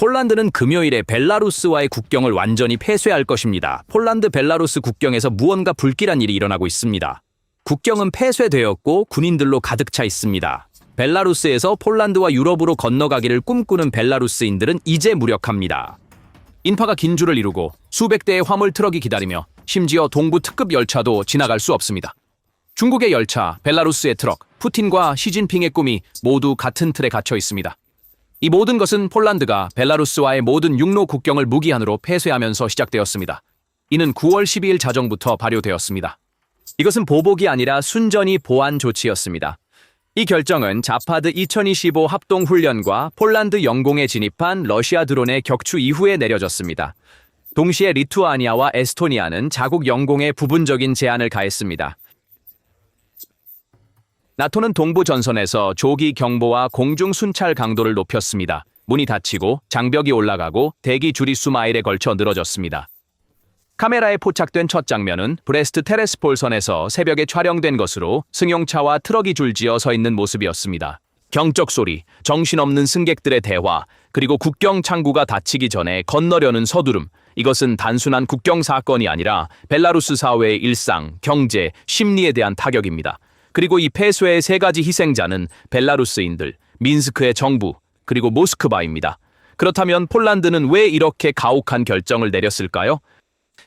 폴란드는 금요일에 벨라루스와의 국경을 완전히 폐쇄할 것입니다. 폴란드 벨라루스 국경에서 무언가 불길한 일이 일어나고 있습니다. 국경은 폐쇄되었고 군인들로 가득 차 있습니다. 벨라루스에서 폴란드와 유럽으로 건너가기를 꿈꾸는 벨라루스인들은 이제 무력합니다. 인파가 긴 줄을 이루고 수백 대의 화물 트럭이 기다리며 심지어 동부 특급 열차도 지나갈 수 없습니다. 중국의 열차, 벨라루스의 트럭, 푸틴과 시진핑의 꿈이 모두 같은 틀에 갇혀 있습니다. 이 모든 것은 폴란드가 벨라루스와의 모든 육로 국경을 무기한으로 폐쇄하면서 시작되었습니다. 이는 9월 12일 자정부터 발효되었습니다. 이것은 보복이 아니라 순전히 보안 조치였습니다. 이 결정은 자파드 2025 합동훈련과 폴란드 영공에 진입한 러시아 드론의 격추 이후에 내려졌습니다. 동시에 리투아니아와 에스토니아는 자국 영공에 부분적인 제한을 가했습니다. 나토는 동부 전선에서 조기 경보와 공중 순찰 강도를 높였습니다. 문이 닫히고 장벽이 올라가고 대기 줄이 수마일에 걸쳐 늘어졌습니다. 카메라에 포착된 첫 장면은 브레스트 테레스폴선에서 새벽에 촬영된 것으로 승용차와 트럭이 줄지어 서 있는 모습이었습니다. 경적 소리, 정신없는 승객들의 대화, 그리고 국경 창구가 닫히기 전에 건너려는 서두름. 이것은 단순한 국경 사건이 아니라 벨라루스 사회의 일상, 경제, 심리에 대한 타격입니다. 그리고 이 폐쇄의 세 가지 희생자는 벨라루스인들, 민스크의 정부, 그리고 모스크바입니다. 그렇다면 폴란드는 왜 이렇게 가혹한 결정을 내렸을까요?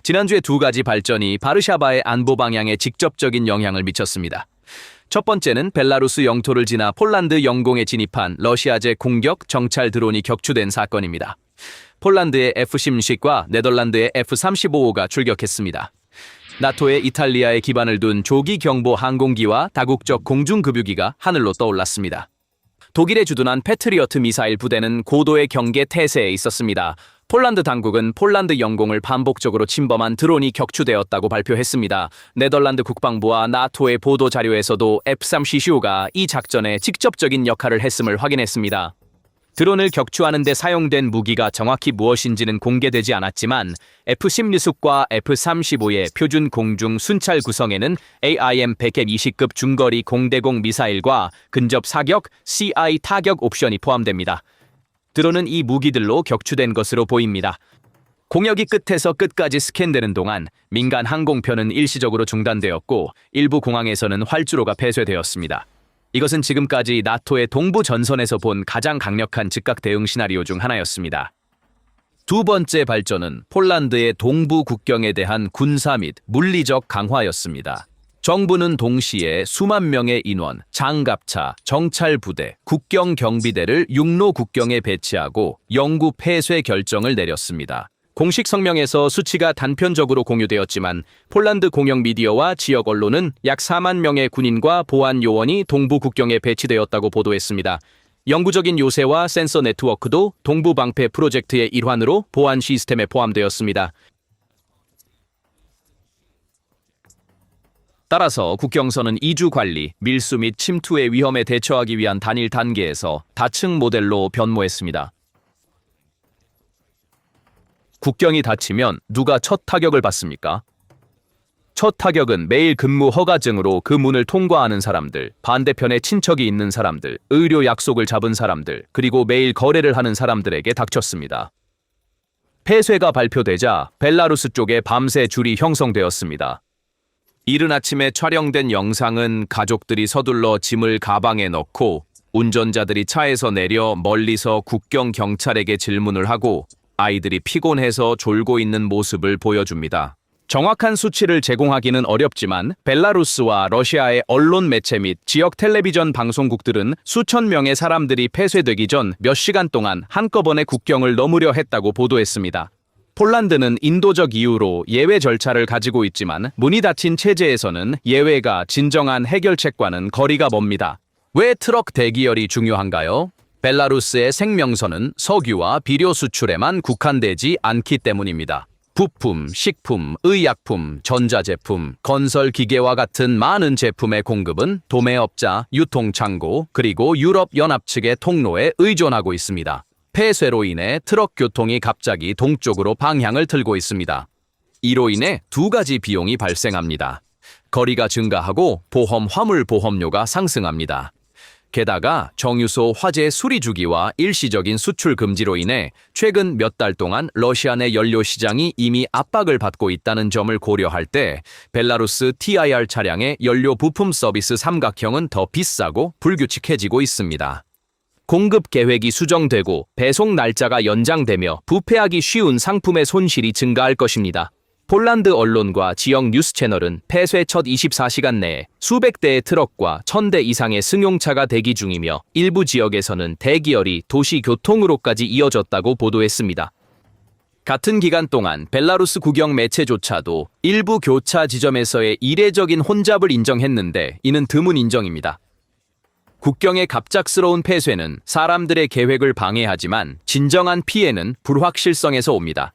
지난주에 두 가지 발전이 바르샤바의 안보 방향에 직접적인 영향을 미쳤습니다. 첫 번째는 벨라루스 영토를 지나 폴란드 영공에 진입한 러시아제 공격 정찰 드론이 격추된 사건입니다. 폴란드의 F-16과 네덜란드의 F-35가 출격했습니다. 나토의 이탈리아에 기반을 둔 조기 경보 항공기와 다국적 공중급유기가 하늘로 떠올랐습니다. 독일에 주둔한 패트리어트 미사일 부대는 고도의 경계 태세에 있었습니다. 폴란드 당국은 폴란드 영공을 반복적으로 침범한 드론이 격추되었다고 발표했습니다. 네덜란드 국방부와 나토의 보도 자료에서도 F-35가 이 작전에 직접적인 역할을 했음을 확인했습니다. 드론을 격추하는 데 사용된 무기가 정확히 무엇인지는 공개되지 않았지만 F-16과 F-35의 표준 공중 순찰 구성에는 AIM-120급 중거리 공대공 미사일과 근접 사격 CI 타격 옵션이 포함됩니다. 드론은 이 무기들로 격추된 것으로 보입니다. 공역이 끝에서 끝까지 스캔되는 동안 민간 항공편은 일시적으로 중단되었고 일부 공항에서는 활주로가 폐쇄되었습니다. 이것은 지금까지 나토의 동부 전선에서 본 가장 강력한 즉각 대응 시나리오 중 하나였습니다. 두 번째 발전은 폴란드의 동부 국경에 대한 군사 및 물리적 강화였습니다. 정부는 동시에 수만 명의 인원, 장갑차, 정찰 부대, 국경 경비대를 육로 국경에 배치하고 영구 폐쇄 결정을 내렸습니다. 공식 성명에서 수치가 단편적으로 공유되었지만 폴란드 공영 미디어와 지역 언론은 약 4만 명의 군인과 보안 요원이 동부 국경에 배치되었다고 보도했습니다. 영구적인 요새와 센서 네트워크도 동부 방패 프로젝트의 일환으로 보안 시스템에 포함되었습니다. 따라서 국경선은 이주 관리, 밀수 및 침투의 위험에 대처하기 위한 단일 단계에서 다층 모델로 변모했습니다. 국경이 닫히면 누가 첫 타격을 받습니까? 첫 타격은 매일 근무 허가증으로 그 문을 통과하는 사람들, 반대편에 친척이 있는 사람들, 의료 약속을 잡은 사람들, 그리고 매일 거래를 하는 사람들에게 닥쳤습니다. 폐쇄가 발표되자 벨라루스 쪽에 밤새 줄이 형성되었습니다. 이른 아침에 촬영된 영상은 가족들이 서둘러 짐을 가방에 넣고 운전자들이 차에서 내려 멀리서 국경 경찰에게 질문을 하고 아이들이 피곤해서 졸고 있는 모습을 보여줍니다. 정확한 수치를 제공하기는 어렵지만 벨라루스와 러시아의 언론 매체 및 지역 텔레비전 방송국들은 수천 명의 사람들이 폐쇄되기 전 몇 시간 동안 한꺼번에 국경을 넘으려 했다고 보도했습니다. 폴란드는 인도적 이유로 예외 절차를 가지고 있지만 문이 닫힌 체제에서는 예외가 진정한 해결책과는 거리가 멉니다. 왜 트럭 대기열이 중요한가요? 벨라루스의 생명선은 석유와 비료 수출에만 국한되지 않기 때문입니다. 부품, 식품, 의약품, 전자제품, 건설 기계와 같은 많은 제품의 공급은 도매업자, 유통창고, 그리고 유럽 연합 측의 통로에 의존하고 있습니다. 폐쇄로 인해 트럭 교통이 갑자기 동쪽으로 방향을 틀고 있습니다. 이로 인해 두 가지 비용이 발생합니다. 거리가 증가하고 보험 화물 보험료가 상승합니다. 게다가 정유소 화재 수리 주기와 일시적인 수출 금지로 인해 최근 몇 달 동안 러시아 내 연료 시장이 이미 압박을 받고 있다는 점을 고려할 때 벨라루스 TIR 차량의 연료 부품 서비스 삼각형은 더 비싸고 불규칙해지고 있습니다. 공급 계획이 수정되고 배송 날짜가 연장되며 부패하기 쉬운 상품의 손실이 증가할 것입니다. 폴란드 언론과 지역 뉴스 채널은 폐쇄 첫 24시간 내에 수백 대의 트럭과 1000대 이상의 승용차가 대기 중이며 일부 지역에서는 대기열이 도시 교통으로까지 이어졌다고 보도했습니다. 같은 기간 동안 벨라루스 국영 매체조차도 일부 교차 지점에서의 이례적인 혼잡을 인정했는데 이는 드문 인정입니다. 국경의 갑작스러운 폐쇄는 사람들의 계획을 방해하지만 진정한 피해는 불확실성에서 옵니다.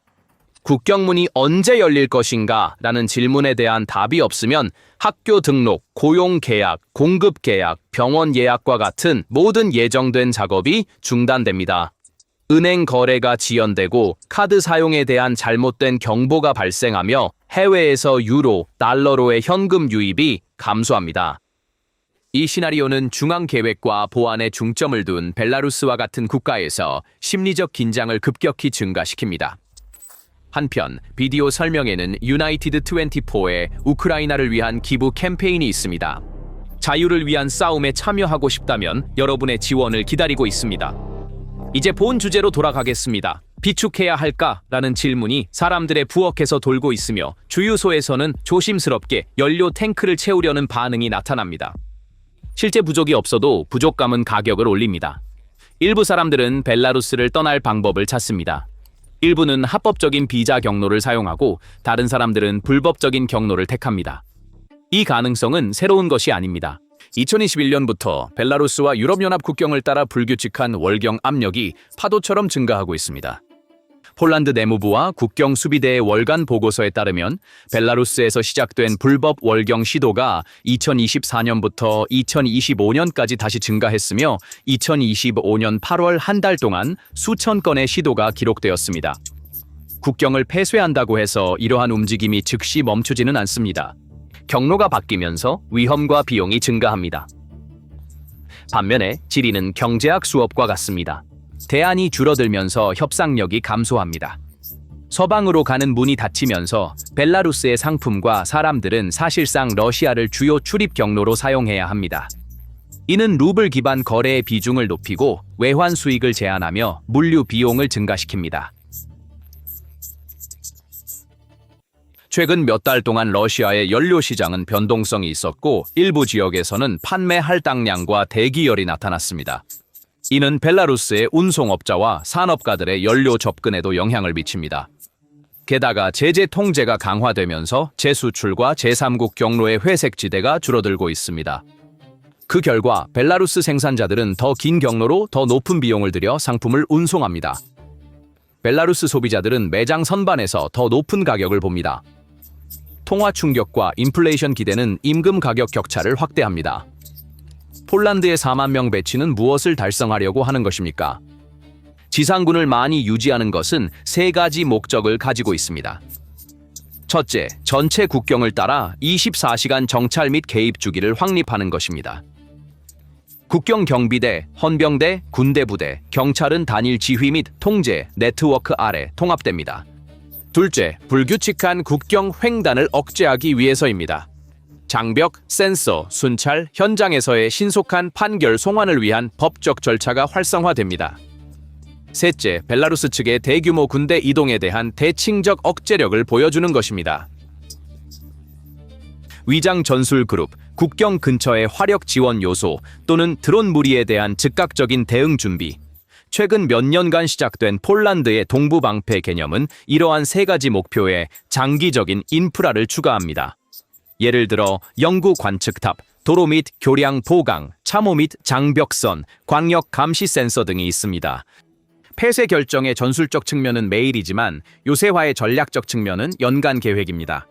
국경문이 언제 열릴 것인가? 라는 질문에 대한 답이 없으면 학교 등록, 고용 계약, 공급 계약, 병원 예약과 같은 모든 예정된 작업이 중단됩니다. 은행 거래가 지연되고 카드 사용에 대한 잘못된 경보가 발생하며 해외에서 유로, 달러로의 현금 유입이 감소합니다. 이 시나리오는 중앙 계획과 보안에 중점을 둔 벨라루스와 같은 국가에서 심리적 긴장을 급격히 증가시킵니다. 한편 비디오 설명에는 유나이티드 24의 우크라이나를 위한 기부 캠페인이 있습니다. 자유를 위한 싸움에 참여하고 싶다면 여러분의 지원을 기다리고 있습니다. 이제 본 주제로 돌아가겠습니다. 비축해야 할까? 라는 질문이 사람들의 부엌에서 돌고 있으며 주유소에서는 조심스럽게 연료 탱크를 채우려는 반응이 나타납니다. 실제 부족이 없어도 부족감은 가격을 올립니다. 일부 사람들은 벨라루스를 떠날 방법을 찾습니다. 일부는 합법적인 비자 경로를 사용하고 다른 사람들은 불법적인 경로를 택합니다. 이 가능성은 새로운 것이 아닙니다. 2021년부터 벨라루스와 유럽연합 국경을 따라 불규칙한 월경 압력이 파도처럼 증가하고 있습니다. 폴란드 내무부와 국경 수비대의 월간 보고서에 따르면 벨라루스에서 시작된 불법 월경 시도가 2024년부터 2025년까지 다시 증가했으며 2025년 8월 한 달 동안 수천 건의 시도가 기록되었습니다. 국경을 폐쇄한다고 해서 이러한 움직임이 즉시 멈추지는 않습니다. 경로가 바뀌면서 위험과 비용이 증가합니다. 반면에 지리는 경제학 수업과 같습니다. 대안이 줄어들면서 협상력이 감소합니다. 서방으로 가는 문이 닫히면서 벨라루스의 상품과 사람들은 사실상 러시아를 주요 출입 경로로 사용해야 합니다. 이는 루블 기반 거래의 비중을 높이고 외환 수익을 제한하며 물류 비용을 증가시킵니다. 최근 몇 달 동안 러시아의 연료 시장은 변동성이 있었고 일부 지역에서는 판매 할당량과 대기열이 나타났습니다. 이는 벨라루스의 운송업자와 산업가들의 연료 접근에도 영향을 미칩니다. 게다가 제재 통제가 강화되면서 재수출과 제3국 경로의 회색 지대가 줄어들고 있습니다. 그 결과 벨라루스 생산자들은 더 긴 경로로 더 높은 비용을 들여 상품을 운송합니다. 벨라루스 소비자들은 매장 선반에서 더 높은 가격을 봅니다. 통화 충격과 인플레이션 기대는 임금 가격 격차를 확대합니다. 폴란드의 4만 명 배치는 무엇을 달성하려고 하는 것입니까? 지상군을 많이 유지하는 것은 세 가지 목적을 가지고 있습니다. 첫째, 전체 국경을 따라 24시간 정찰 및 개입 주기를 확립하는 것입니다. 국경 경비대, 헌병대, 군대부대, 경찰은 단일 지휘 및 통제, 네트워크 아래 통합됩니다. 둘째, 불규칙한 국경 횡단을 억제하기 위해서입니다. 장벽, 센서, 순찰, 현장에서의 신속한 판결 송환을 위한 법적 절차가 활성화됩니다. 셋째, 벨라루스 측의 대규모 군대 이동에 대한 대칭적 억제력을 보여주는 것입니다. 위장 전술 그룹, 국경 근처의 화력 지원 요소 또는 드론 무리에 대한 즉각적인 대응 준비. 최근 몇 년간 시작된 폴란드의 동부 방패 개념은 이러한 세 가지 목표에 장기적인 인프라를 추가합니다. 예를 들어 영구 관측탑, 도로 및 교량 보강, 참호 및 장벽선, 광역 감시 센서 등이 있습니다. 폐쇄 결정의 전술적 측면은 매일이지만 요새화의 전략적 측면은 연간 계획입니다.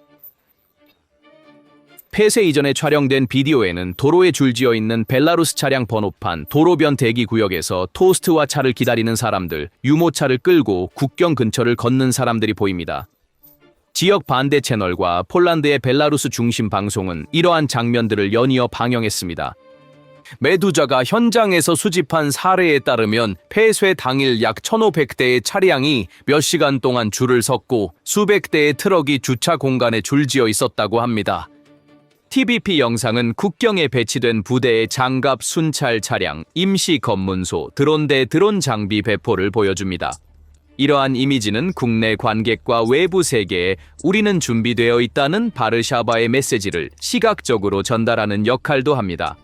폐쇄 이전에 촬영된 비디오에는 도로에 줄지어 있는 벨라루스 차량 번호판 도로변 대기 구역에서 토스트와 차를 기다리는 사람들, 유모차를 끌고 국경 근처를 걷는 사람들이 보입니다. 지역 반대 채널과 폴란드의 벨라루스 중심 방송은 이러한 장면들을 연이어 방영했습니다. 메두자가 현장에서 수집한 사례에 따르면 폐쇄 당일 약 1,500대의 차량이 몇 시간 동안 줄을 섰고 수백 대의 트럭이 주차 공간에 줄지어 있었다고 합니다. TBP 영상은 국경에 배치된 부대의 장갑 순찰 차량, 임시 검문소, 드론대 드론 장비 배포를 보여줍니다. 이러한 이미지는 국내 관객과 외부 세계에 우리는 준비되어 있다는 바르샤바의 메시지를 시각적으로 전달하는 역할도 합니다.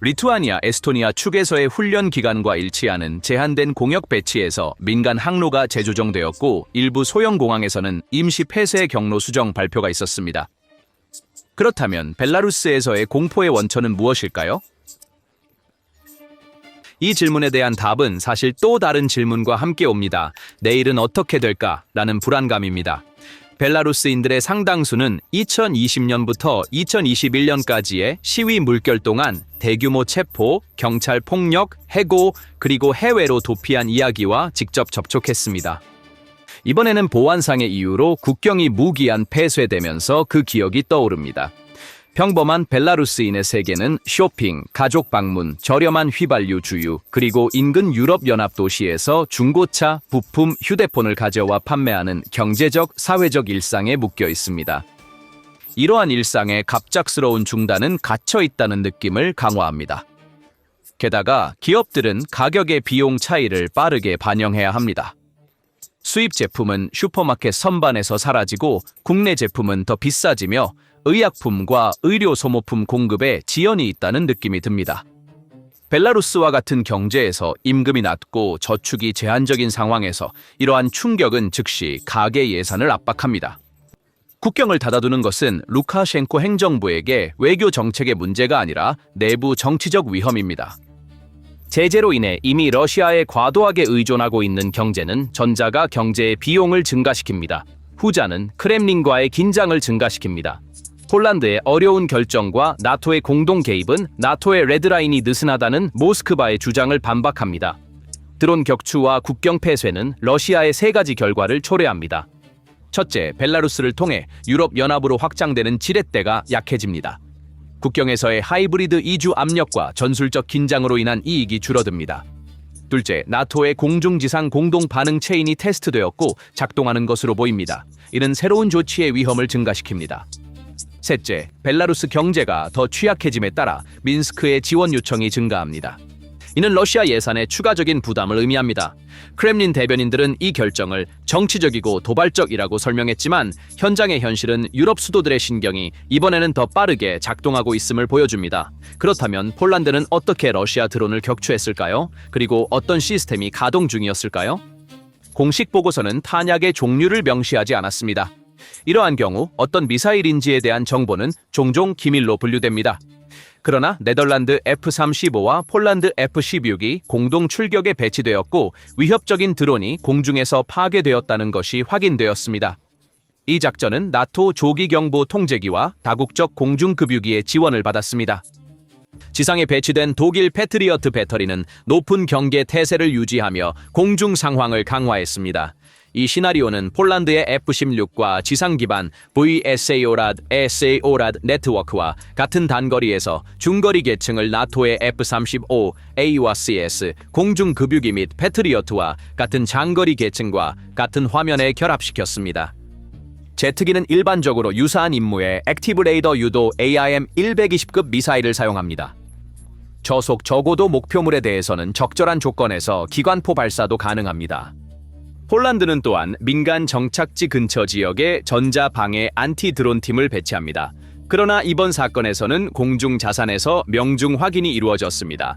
리투아니아, 에스토니아 축에서의 훈련 기간과 일치하는 제한된 공역 배치에서 민간 항로가 재조정되었고 일부 소형 공항에서는 임시 폐쇄 경로 수정 발표가 있었습니다. 그렇다면 벨라루스에서의 공포의 원천은 무엇일까요? 이 질문에 대한 답은 사실 또 다른 질문과 함께 옵니다. 내일은 어떻게 될까? 라는 불안감입니다. 벨라루스인들의 상당수는 2020년부터 2021년까지의 시위 물결 동안 대규모 체포, 경찰 폭력, 해고, 그리고 해외로 도피한 이야기와 직접 접촉했습니다. 이번에는 보안상의 이유로 국경이 무기한 폐쇄되면서 그 기억이 떠오릅니다. 평범한 벨라루스인의 세계는 쇼핑, 가족 방문, 저렴한 휘발유 주유, 그리고 인근 유럽 연합 도시에서 중고차, 부품, 휴대폰을 가져와 판매하는 경제적, 사회적 일상에 묶여 있습니다. 이러한 일상의 갑작스러운 중단은 갇혀 있다는 느낌을 강화합니다. 게다가 기업들은 가격의 비용 차이를 빠르게 반영해야 합니다. 수입 제품은 슈퍼마켓 선반에서 사라지고 국내 제품은 더 비싸지며 의약품과 의료 소모품 공급에 지연이 있다는 느낌이 듭니다. 벨라루스와 같은 경제에서 임금이 낮고 저축이 제한적인 상황에서 이러한 충격은 즉시 가계 예산을 압박합니다. 국경을 닫아두는 것은 루카셴코 행정부에게 외교 정책의 문제가 아니라 내부 정치적 위험입니다. 제재로 인해 이미 러시아에 과도하게 의존하고 있는 경제는 전자가 경제의 비용을 증가시킵니다. 후자는 크렘린과의 긴장을 증가시킵니다. 폴란드의 어려운 결정과 나토의 공동 개입은 나토의 레드라인이 느슨하다는 모스크바의 주장을 반박합니다. 드론 격추와 국경 폐쇄는 러시아의 세 가지 결과를 초래합니다. 첫째, 벨라루스를 통해 유럽 연합으로 확장되는 지렛대가 약해집니다. 국경에서의 하이브리드 이주 압력과 전술적 긴장으로 인한 이익이 줄어듭니다. 둘째, 나토의 공중지상 공동 반응 체인이 테스트되었고 작동하는 것으로 보입니다. 이는 새로운 조치의 위험을 증가시킵니다. 셋째, 벨라루스 경제가 더 취약해짐에 따라 민스크의 지원 요청이 증가합니다. 이는 러시아 예산에 추가적인 부담을 의미합니다. 크렘린 대변인들은 이 결정을 정치적이고 도발적이라고 설명했지만 현장의 현실은 유럽 수도들의 신경이 이번에는 더 빠르게 작동하고 있음을 보여줍니다. 그렇다면 폴란드는 어떻게 러시아 드론을 격추했을까요? 그리고 어떤 시스템이 가동 중이었을까요? 공식 보고서는 탄약의 종류를 명시하지 않았습니다. 이러한 경우 어떤 미사일인지에 대한 정보는 종종 기밀로 분류됩니다. 그러나 네덜란드 F-35와 폴란드 F-16이 공동 출격에 배치되었고 위협적인 드론이 공중에서 파괴되었다는 것이 확인되었습니다. 이 작전은 나토 조기경보 통제기와 다국적 공중급유기의 지원을 받았습니다. 지상에 배치된 독일 패트리어트 배터리는 높은 경계 태세를 유지하며 공중 상황을 강화했습니다. 이 시나리오는 폴란드의 F-16과 지상 기반 VSAORAD, SAORAD 네트워크와 같은 단거리에서 중거리 계층을 나토의 F-35, A와 CS, 공중 급유기 및 패트리어트와 같은 장거리 계층과 같은 화면에 결합시켰습니다. 제트기는 일반적으로 유사한 임무에 액티브 레이더 유도 AIM-120급 미사일을 사용합니다. 저속 저고도 목표물에 대해서는 적절한 조건에서 기관포 발사도 가능합니다. 폴란드는 또한 민간 정착지 근처 지역에 전자 방해 안티 드론 팀을 배치합니다. 그러나 이번 사건에서는 공중 자산에서 명중 확인이 이루어졌습니다.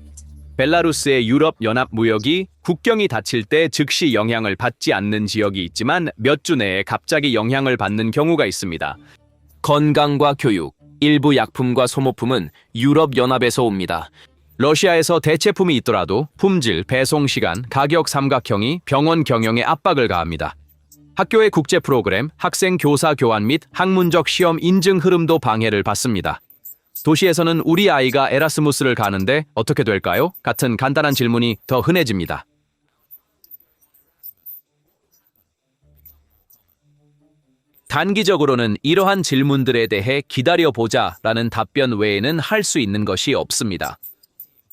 벨라루스의 유럽 연합 무역이 국경이 닫힐 때 즉시 영향을 받지 않는 지역이 있지만 몇 주 내에 갑자기 영향을 받는 경우가 있습니다. 건강과 교육, 일부 약품과 소모품은 유럽 연합에서 옵니다. 러시아에서 대체품이 있더라도 품질, 배송 시간, 가격 삼각형이 병원 경영에 압박을 가합니다. 학교의 국제 프로그램, 학생 교사 교환 및 학문적 시험 인증 흐름도 방해를 받습니다. 도시에서는 우리 아이가 에라스무스를 가는데 어떻게 될까요? 같은 간단한 질문이 더 흔해집니다. 단기적으로는 이러한 질문들에 대해 기다려보자 라는 답변 외에는 할 수 있는 것이 없습니다.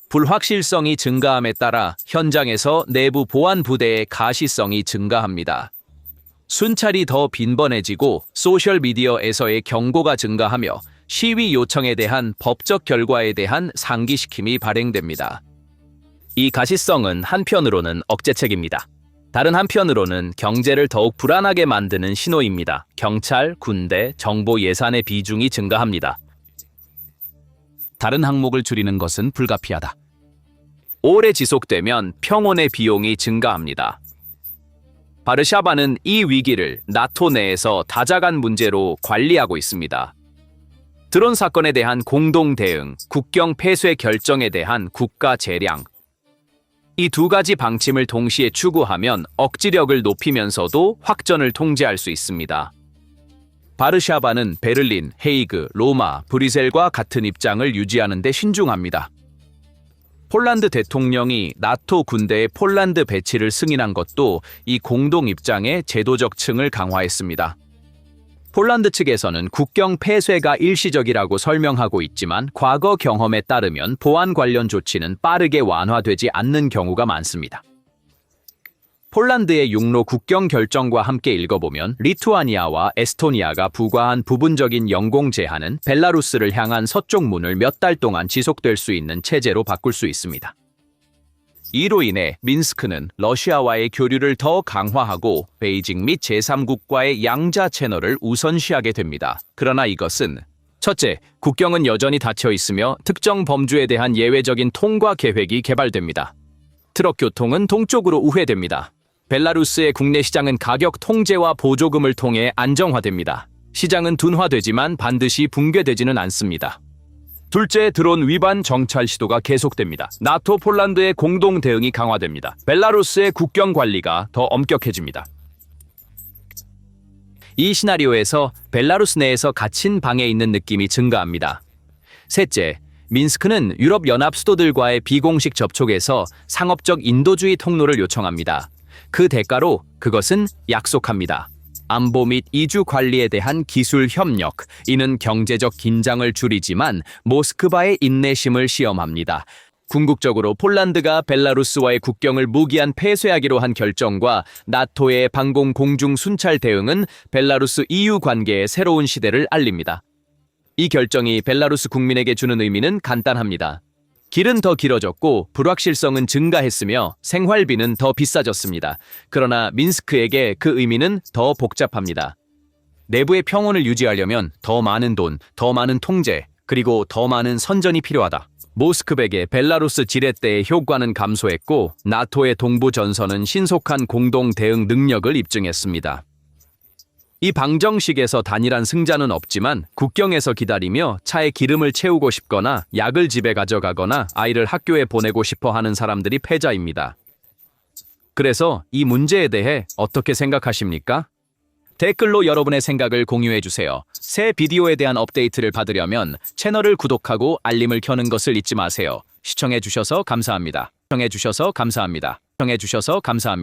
불확실성이 증가함에 따라 현장에서 내부 보안 부대의 가시성이 증가합니다. 순찰이 더 빈번해지고 소셜미디어에서의 경고가 증가하며 시위 요청에 대한 법적 결과에 대한 상기시킴이 발행됩니다. 이 가시성은 한편으로는 억제책입니다. 다른 한편으로는 경제를 더욱 불안하게 만드는 신호입니다. 경찰, 군대, 정보 예산의 비중이 증가합니다. 다른 항목을 줄이는 것은 불가피하다. 오래 지속되면 평온의 비용이 증가합니다. 바르샤바는 이 위기를 나토 내에서 다자간 문제로 관리하고 있습니다. 드론 사건에 대한 공동 대응, 국경 폐쇄 결정에 대한 국가 재량. 이 두 가지 방침을 동시에 추구하면 억지력을 높이면서도 확전을 통제할 수 있습니다. 바르샤바는 베를린, 헤이그, 로마, 브리셀과 같은 입장을 유지하는 데 신중합니다. 폴란드 대통령이 나토 군대의 폴란드 배치를 승인한 것도 이 공동 입장의 제도적 층을 강화했습니다. 폴란드 측에서는 국경 폐쇄가 일시적이라고 설명하고 있지만 과거 경험에 따르면 보안 관련 조치는 빠르게 완화되지 않는 경우가 많습니다. 폴란드의 육로 국경 결정과 함께 읽어보면 리투아니아와 에스토니아가 부과한 부분적인 영공 제한은 벨라루스를 향한 서쪽 문을 몇 달 동안 지속될 수 있는 체제로 바꿀 수 있습니다. 이로 인해 민스크는 러시아와의 교류를 더 강화하고 베이징 및 제3국과의 양자 채널을 우선시하게 됩니다. 그러나 이것은 첫째, 국경은 여전히 닫혀 있으며 특정 범주에 대한 예외적인 통과 계획이 개발됩니다. 트럭 교통은 동쪽으로 우회됩니다. 벨라루스의 국내 시장은 가격 통제와 보조금을 통해 안정화됩니다. 시장은 둔화되지만 반드시 붕괴되지는 않습니다. 둘째, 드론 위반 정찰 시도가 계속됩니다. 나토 폴란드의 공동 대응이 강화됩니다. 벨라루스의 국경 관리가 더 엄격해집니다. 이 시나리오에서 벨라루스 내에서 갇힌 방에 있는 느낌이 증가합니다. 셋째, 민스크는 유럽 연합 수도들과의 비공식 접촉에서 상업적 인도주의 통로를 요청합니다. 그 대가로 그것은 약속합니다. 안보 및 이주 관리에 대한 기술 협력, 이는 경제적 긴장을 줄이지만 모스크바의 인내심을 시험합니다. 궁극적으로 폴란드가 벨라루스와의 국경을 무기한 폐쇄하기로 한 결정과 나토의 방공 공중 순찰 대응은 벨라루스 EU 관계의 새로운 시대를 알립니다. 이 결정이 벨라루스 국민에게 주는 의미는 간단합니다. 길은 더 길어졌고 불확실성은 증가했으며 생활비는 더 비싸졌습니다. 그러나 민스크에게 그 의미는 더 복잡합니다. 내부의 평온을 유지하려면 더 많은 돈, 더 많은 통제, 그리고 더 많은 선전이 필요하다. 모스크백의 벨라루스 지렛대의 효과는 감소했고 나토의 동부 전선은 신속한 공동 대응 능력을 입증했습니다. 이 방정식에서 단일한 승자는 없지만 국경에서 기다리며 차에 기름을 채우고 싶거나 약을 집에 가져가거나 아이를 학교에 보내고 싶어 하는 사람들이 패자입니다. 그래서 이 문제에 대해 어떻게 생각하십니까? 댓글로 여러분의 생각을 공유해 주세요. 새 비디오에 대한 업데이트를 받으려면 채널을 구독하고 알림을 켜는 것을 잊지 마세요. 시청해 주셔서 감사합니다. 시청해 주셔서 감사합니다. 시청해 주셔서 감사합니다.